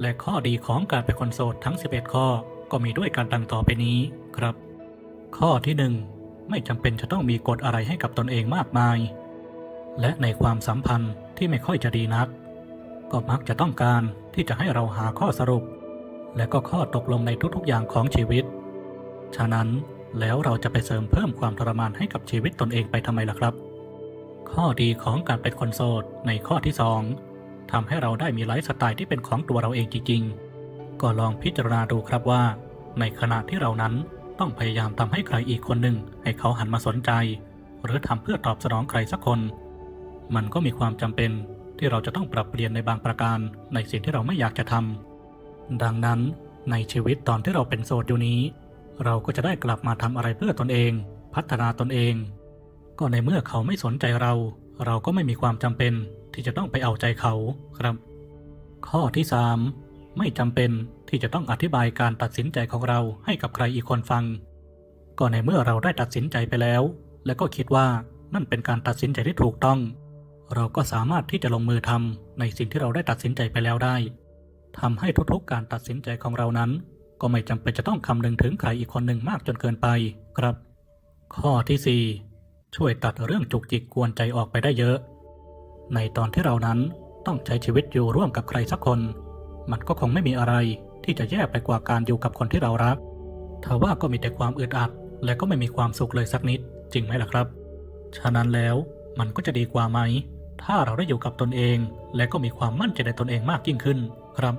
และข้อดีของการเป็นคนโสดทั้ง 11 ข้อก็มีด้วยกันดังต่อไปนี้ครับ ข้อที่ 1 ไม่จำเป็นจะต้องมีกฎอะไรให้กับตนเองมากมาย และในความสัมพันธ์ที่ไม่ค่อยจะดีนัก ก็มักจะต้องการที่จะให้เราหาข้อสรุป และก็ข้อตกลงในทุกๆอย่างของชีวิต ฉะนั้นแล้วเราจะไปเสริมเพิ่มความทรมานให้กับชีวิตตนเองไปทำไมล่ะครับ ข้อดีของการเป็นคนโสดในข้อที่2 ทำให้เราได้มีไลฟ์สไตล์ที่เป็นของตัวเราเองจริง ๆ ก็ลองพิจารณาดูครับว่า ในขณะที่เรานั้นต้องพยายามทำให้ใครอีกคนหนึ่งให้เขาหันมาสนใจ หรือทำเพื่อตอบสนองใครสักคน มันก็มีความจำเป็นที่เราจะต้องปรับเปลี่ยนในบางประการในสิ่งที่เราไม่อยากจะทำดังนั้นในชีวิตตอนที่เราเป็นโสดอยู่นี้ เราก็จะได้กลับมาทำอะไรเพื่อตนเอง พัฒนาตนเอง ก็ในเมื่อเขาไม่สนใจเรา เราก็ไม่มีความจำเป็น ที่จะต้องไปเอาใจเขาครับ ข้อที่ 3 ไม่จำเป็นที่จะต้องอธิบายการตัดสินใจของเราให้กับใครอีกคนฟัง ก็ในเมื่อเราได้ตัดสินใจไปแล้ว และก็คิดว่านั่นเป็นการตัดสินใจที่ถูกต้อง เราก็สามารถที่จะลงมือทำในสิ่งที่เราได้ตัดสินใจไปแล้วได้ทำให้ทุกๆการตัดสินใจของเรานั้น ก็ไม่จำเป็นจะต้องคำนึงถึงใครอีกคนหนึ่งมากจนเกินไปครับ ข้อที่ 4 ช่วยตัดเรื่องจุกจิกกวนใจออกไปได้เยอะ ในตอนที่เรานั้นต้องใช้ชีวิตอยู่ร่วมกับใครสักคน มันก็คงไม่มีอะไรที่จะแย่ไปกว่าการอยู่กับคนที่เรารักทว่าก็มีแต่ความอึดอัด และก็ไม่มีความสุขเลยสักนิด จริงไหมล่ะครับ ฉะนั้นแล้วมันก็จะดีกว่าไหม ถ้าเราได้อยู่กับตนเอง และก็มีความมั่นใจในตนเองมากยิ่งขึ้นครับ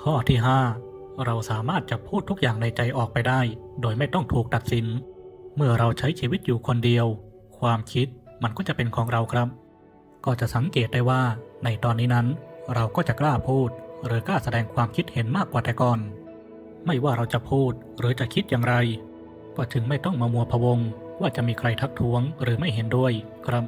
ข้อที่ 5 เราสามารถจะพูดทุกอย่างในใจออกไปได้ โดยไม่ต้องถูกตัดสิน เมื่อเราใช้ชีวิตอยู่คนเดียว ความคิดมันก็จะเป็นของเราครับ ก็จะสังเกตได้ว่าในตอนนี้นั้น เราก็จะกล้าพูด หรือกล้าแสดงความคิดเห็นมากกว่าแต่ก่อน ไม่ว่าเราจะพูดหรือจะคิดอย่างไร ก็ถึงไม่ต้องมามัวพะวง ว่าจะมีใครทักท้วงหรือไม่เห็นด้วยครับ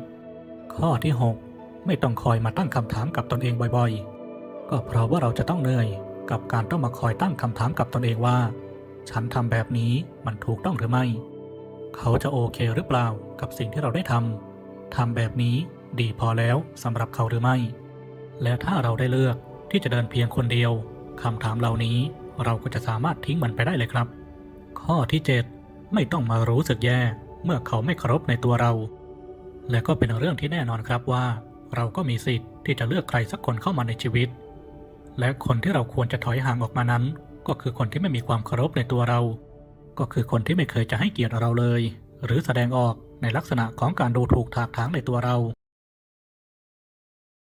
ข้อที่ 6 ไม่ต้องคอยมาตั้งคำถามกับตนเองบ่อยๆ ก็เพราะว่าเราจะต้องเหนื่อย กับการต้องมาคอยตั้งคำถามกับตนเองว่า ฉันทำแบบนี้มันถูกต้องหรือไม่ เขาจะโอเคหรือเปล่ากับสิ่งที่เราได้ทำทำแบบนี้ ดีพอแล้วสำหรับเขาหรือไม่ และถ้าเราได้เลือกที่จะเดินเพียงคนเดียวคำถามเหล่านี้เราก็จะสามารถทิ้งมันไปได้เลยครับ ข้อที่ 7 ไม่ต้องมารู้สึกแย่ เมื่อเขาไม่เคารพในตัวเรา และก็เป็นเรื่องที่แน่นอนครับว่า เราก็มีสิทธิ์ที่จะเลือกใครสักคนเข้ามาในชีวิต และคนที่เราควรจะถอยห่างออกมานั้น ก็คือคนที่ไม่มีความเคารพในตัวเรา ก็คือคนที่ไม่เคยจะให้เกียรติเราเลย หรือแสดงออกในลักษณะของการดูถูกถากถางในตัวเรา